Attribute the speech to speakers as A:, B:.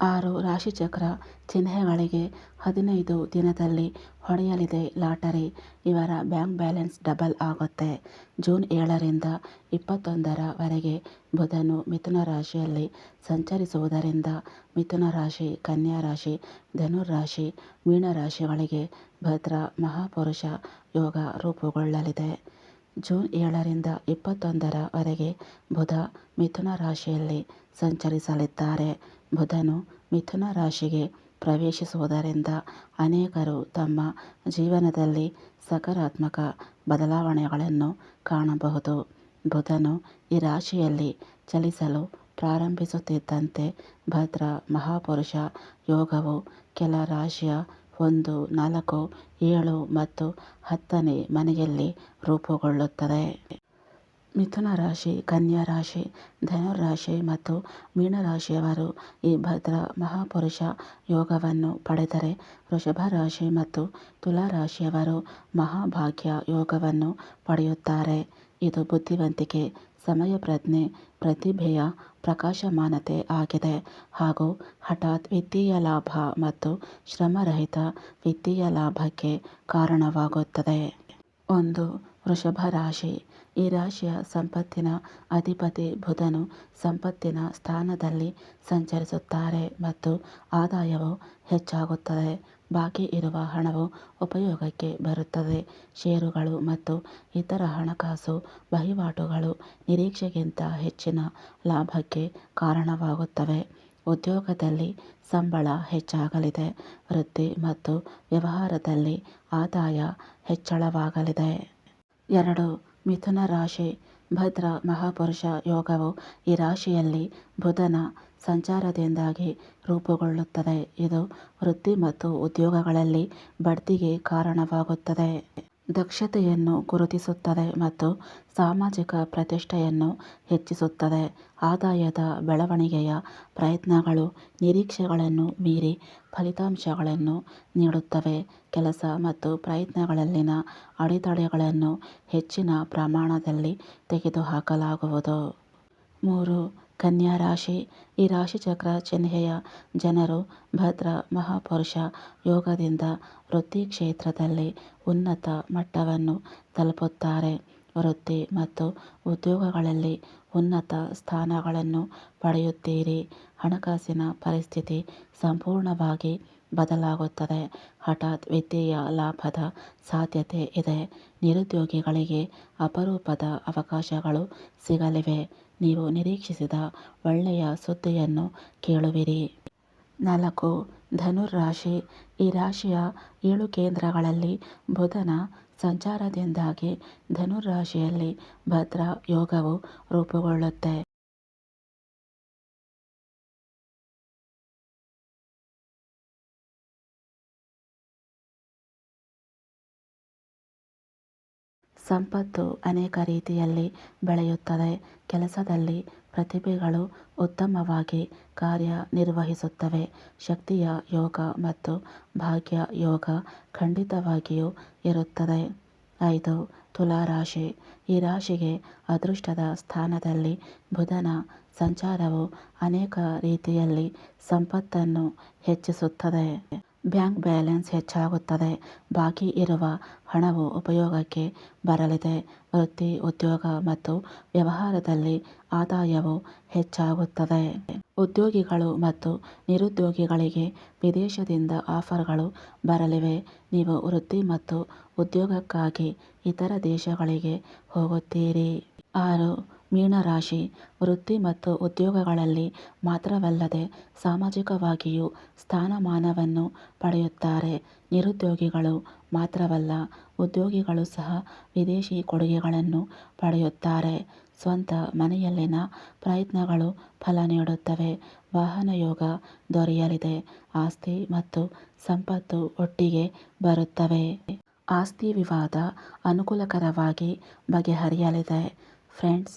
A: ಆರು ರಾಶಿಚಕ್ರ ಚಿಹ್ನೆಗಳಿಗೆ ಹದಿನೈದು ದಿನದಲ್ಲಿ ಹೊಡೆಯಲಿದೆ ಲಾಟರಿ. ಇವರ ಬ್ಯಾಂಕ್ ಬ್ಯಾಲೆನ್ಸ್ ಡಬಲ್ ಆಗುತ್ತೆ. ಜೂನ್ ಏಳರಿಂದ ಇಪ್ಪತ್ತೊಂದರ ವರೆಗೆ ಬುಧನು ಮಿಥುನ ರಾಶಿಯಲ್ಲಿ ಸಂಚರಿಸುವುದರಿಂದ ಮಿಥುನ ರಾಶಿ, ಕನ್ಯಾ ರಾಶಿ, ಧನುರಾಶಿ, ಮೀನರಾಶಿಗಳಿಗೆ ಭದ್ರ ಮಹಾಪುರುಷ ಯೋಗ ರೂಪುಗೊಳ್ಳಲಿದೆ. ಜೂನ್ ಏಳರಿಂದ ಇಪ್ಪತ್ತೊಂದರ ವರೆಗೆ ಬುಧ ಮಿಥುನ ರಾಶಿಯಲ್ಲಿ ಸಂಚರಿಸಲಿದ್ದಾರೆ. ಬುಧನು ಮಿಥುನ ರಾಶಿಗೆ ಪ್ರವೇಶಿಸುವುದರಿಂದ ಅನೇಕರು ತಮ್ಮ ಜೀವನದಲ್ಲಿ ಸಕಾರಾತ್ಮಕ ಬದಲಾವಣೆಗಳನ್ನು ಕಾಣಬಹುದು. ಬುಧನು ಈ ರಾಶಿಯಲ್ಲಿ ಚಲಿಸಲು ಪ್ರಾರಂಭಿಸುತ್ತಿದ್ದಂತೆ ಭದ್ರ ಮಹಾಪುರುಷ ಯೋಗವು ಕೆಲ ರಾಶಿಯ ಒಂದು, ನಾಲ್ಕು, ಏಳು ಮತ್ತು ಹತ್ತನೇ ಮನೆಯಲ್ಲಿ ರೂಪುಗೊಳ್ಳುತ್ತದೆ. ಮಿಥುನ ರಾಶಿ, ಕನ್ಯಾ ರಾಶಿ, ಧನುರಾಶಿ ಮತ್ತು ಮೀನ ರಾಶಿಯವರು ಈ ಭದ್ರ ಮಹಾಪುರುಷ ಯೋಗವನ್ನು ಪಡೆದರೆ ವೃಷಭ ರಾಶಿ ಮತ್ತು ತುಲಾ ರಾಶಿಯವರು ಮಹಾಭಾಗ್ಯ ಯೋಗವನ್ನು ಪಡೆಯುತ್ತಾರೆ. ಇದು ಬುದ್ಧಿವಂತಿಕೆ, ಸಮಯಪ್ರಜ್ಞೆ, ಪ್ರತಿಭೆಯ ಪ್ರಕಾಶಮಾನತೆ ಆಗಿದೆ ಹಾಗೂ ಹಠಾತ್ ವಿತ್ತೀಯ ಲಾಭ ಮತ್ತು ಶ್ರಮರಹಿತ ವಿತ್ತೀಯ ಲಾಭಕ್ಕೆ ಕಾರಣವಾಗುತ್ತದೆ. ಒಂದು ವೃಷಭ ರಾಶಿ ಈ ರಾಶಿಯ ಸಂಪತ್ತಿನ ಅಧಿಪತಿ ಬುಧನು ಸಂಪತ್ತಿನ ಸ್ಥಾನದಲ್ಲಿ ಸಂಚರಿಸುತ್ತಾರೆ ಮತ್ತು ಆದಾಯವು ಹೆಚ್ಚಾಗುತ್ತದೆ. ಬಾಕಿ ಇರುವ ಹಣವು ಉಪಯೋಗಕ್ಕೆ ಬರುತ್ತದೆ. ಷೇರುಗಳು ಮತ್ತು ಇತರ ಹಣಕಾಸು ವಹಿವಾಟುಗಳು ನಿರೀಕ್ಷೆಗಿಂತ ಹೆಚ್ಚಿನ ಲಾಭಕ್ಕೆ ಕಾರಣವಾಗುತ್ತವೆ. ಉದ್ಯೋಗದಲ್ಲಿ ಸಂಬಳ ಹೆಚ್ಚಾಗಲಿದೆ. ವೃತ್ತಿ ಮತ್ತು ವ್ಯವಹಾರದಲ್ಲಿ ಆದಾಯ ಹೆಚ್ಚಳವಾಗಲಿದೆ. ಎರಡು ಮಿಥುನ ರಾಶಿ, ಭದ್ರ ಮಹಾಪುರುಷ ಯೋಗವು ಈ ರಾಶಿಯಲ್ಲಿ ಬುಧನ ಸಂಚಾರದಿಂದಾಗಿ ರೂಪುಗೊಳ್ಳುತ್ತದೆ. ಇದು ವೃತ್ತಿ ಮತ್ತು ಉದ್ಯೋಗಗಳಲ್ಲಿ ಬಡ್ತಿಗೆ ಕಾರಣವಾಗುತ್ತದೆ. ದಕ್ಷತೆಯನ್ನು ಗುರುತಿಸುತ್ತದೆ ಮತ್ತು ಸಾಮಾಜಿಕ ಪ್ರತಿಷ್ಠೆಯನ್ನು ಹೆಚ್ಚಿಸುತ್ತದೆ. ಆದಾಯದ ಬೆಳವಣಿಗೆಯ ಪ್ರಯತ್ನಗಳು ನಿರೀಕ್ಷೆಗಳನ್ನು ಮೀರಿ ಫಲಿತಾಂಶಗಳನ್ನು ನೀಡುತ್ತವೆ. ಕೆಲಸ ಮತ್ತು ಪ್ರಯತ್ನಗಳಲ್ಲಿನ ಅಡೆತಡೆಗಳನ್ನು ಹೆಚ್ಚಿನ ಪ್ರಮಾಣದಲ್ಲಿ ತೆಗೆದುಹಾಕಲಾಗುವುದು. ಮೂರು ಕನ್ಯಾ ರಾಶಿ ಈ ರಾಶಿಚಕ್ರ ಚಿಹ್ನೆಯ ಜನರು ಭದ್ರ, ಮಹಾಪುರುಷ ಯೋಗದಿಂದ ವೃತ್ತಿ ಕ್ಷೇತ್ರದಲ್ಲಿ ಉನ್ನತ ಮಟ್ಟವನ್ನು ತಲುಪುತ್ತಾರೆ. ವೃತ್ತಿ ಮತ್ತು ಉದ್ಯೋಗಗಳಲ್ಲಿ ಉನ್ನತ ಸ್ಥಾನಗಳನ್ನು ಪಡೆಯುತ್ತೀರಿ. ಹಣಕಾಸಿನ ಪರಿಸ್ಥಿತಿ ಸಂಪೂರ್ಣವಾಗಿ ಬದಲಾಗುತ್ತದೆ. ಹಠಾತ್ ವಿತ್ತೀಯ ಲಾಭದ ಸಾಧ್ಯತೆ ಇದೆ. ನಿರುದ್ಯೋಗಿಗಳಿಗೆ ಅಪರೂಪದ ಅವಕಾಶಗಳು ಸಿಗಲಿವೆ. ನೀವು ನಿರೀಕ್ಷಿಸಿದ ಒಳ್ಳೆಯ ಸುದ್ದಿಯನ್ನು ಕೇಳುವಿರಿ. ನಾಲ್ಕು ಧನುರಾಶಿ ಈ ರಾಶಿಯ ಏಳು ಕೇಂದ್ರಗಳಲ್ಲಿ ಬುಧನ ಸಂಚಾರದಿಂದಾಗಿ ಧನುರಾಶಿಯಲ್ಲಿ ಭದ್ರ ಯೋಗವು ರೂಪುಗೊಳ್ಳುತ್ತೆ. ಸಂಪತ್ತು ಅನೇಕ ರೀತಿಯಲ್ಲಿ ಬೆಳೆಯುತ್ತದೆ. ಕೆಲಸದಲ್ಲಿ ಪ್ರತಿಭೆಗಳು ಉತ್ತಮವಾಗಿ ಕಾರ್ಯನಿರ್ವಹಿಸುತ್ತವೆ. ಶಕ್ತಿಯ ಯೋಗ ಮತ್ತು ಭಾಗ್ಯ ಯೋಗ ಖಂಡಿತವಾಗಿಯೂ ಇರುತ್ತದೆ. ಐದು ತುಲಾ ರಾಶಿ ಈ ರಾಶಿಗೆ ಅದೃಷ್ಟದ ಸ್ಥಾನದಲ್ಲಿ ಬುಧನ ಸಂಚಾರವು ಅನೇಕ ರೀತಿಯಲ್ಲಿ ಸಂಪತ್ತನ್ನು ಹೆಚ್ಚಿಸುತ್ತದೆ. ಬ್ಯಾಂಕ್ ಬ್ಯಾಲೆನ್ಸ್ ಹೆಚ್ಚಾಗುತ್ತದೆ. ಬಾಕಿ ಇರುವ ಹಣವು ಉಪಯೋಗಕ್ಕೆ ಬರಲಿದೆ. ವೃತ್ತಿ, ಉದ್ಯೋಗ ಮತ್ತು ವ್ಯವಹಾರದಲ್ಲಿ ಆದಾಯವು ಹೆಚ್ಚಾಗುತ್ತದೆ. ಉದ್ಯೋಗಿಗಳು ಮತ್ತು ನಿರುದ್ಯೋಗಿಗಳಿಗೆ ವಿದೇಶದಿಂದ ಆಫರ್ಗಳು ಬರಲಿವೆ. ನೀವು ವೃತ್ತಿ ಮತ್ತು ಉದ್ಯೋಗಕ್ಕಾಗಿ ಇತರ ದೇಶಗಳಿಗೆ ಹೋಗುತ್ತೀರಿ. ಆರು ಮೀನ ರಾಶಿ ವೃತ್ತಿ ಮತ್ತು ಉದ್ಯೋಗಗಳಲ್ಲಿ ಮಾತ್ರವಲ್ಲದೆ ಸಾಮಾಜಿಕವಾಗಿಯೂ ಸ್ಥಾನಮಾನವನ್ನು ಪಡೆಯುತ್ತಾರೆ. ನಿರುದ್ಯೋಗಿಗಳು ಮಾತ್ರವಲ್ಲ, ಉದ್ಯೋಗಿಗಳು ಸಹ ವಿದೇಶಿ ಕೊಡುಗೆಗಳನ್ನು ಪಡೆಯುತ್ತಾರೆ. ಸ್ವಂತ ಮನೆಯಲ್ಲಿನ ಪ್ರಯತ್ನಗಳು ಫಲ ನೀಡುತ್ತವೆ. ವಾಹನ ಯೋಗ ದೊರೆಯಲಿದೆ. ಆಸ್ತಿ ಮತ್ತು ಸಂಪತ್ತು ಒಟ್ಟಿಗೆ ಬರುತ್ತವೆ. ಆಸ್ತಿ ವಿವಾದ ಅನುಕೂಲಕರವಾಗಿ ಬಗೆಹರಿಯಲಿದೆ. ಫ್ರೆಂಡ್ಸ್